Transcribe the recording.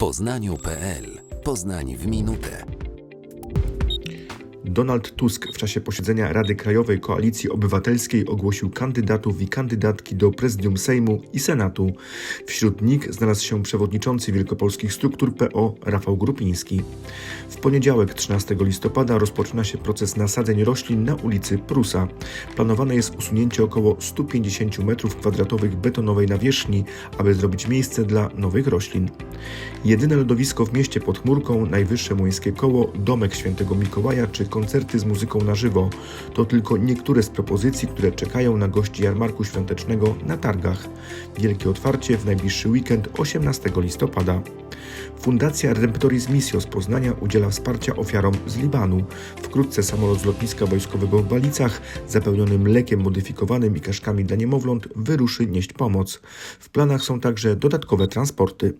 poznaniu.pl Poznań w minutę. Donald Tusk w czasie posiedzenia Rady Krajowej Koalicji Obywatelskiej ogłosił kandydatów i kandydatki do prezydium Sejmu i Senatu. Wśród nich znalazł się przewodniczący Wielkopolskich Struktur PO Rafał Grupiński. W poniedziałek 13 listopada rozpoczyna się proces nasadzeń roślin na ulicy Prusa. Planowane jest usunięcie około 150 m2 betonowej nawierzchni, aby zrobić miejsce dla nowych roślin. Jedyne lodowisko w mieście pod chmurką, najwyższe młyńskie koło, domek świętego Mikołaja czy koncerty z muzyką na żywo. To tylko niektóre z propozycji, które czekają na gości jarmarku świątecznego na targach. Wielkie otwarcie w najbliższy weekend 18 listopada. Fundacja Redemptoris Missio z Poznania udziela wsparcia ofiarom z Libanu. Wkrótce samolot z lotniska wojskowego w Balicach, zapełniony mlekiem modyfikowanym i kaszkami dla niemowląt, wyruszy nieść pomoc. W planach są także dodatkowe transporty.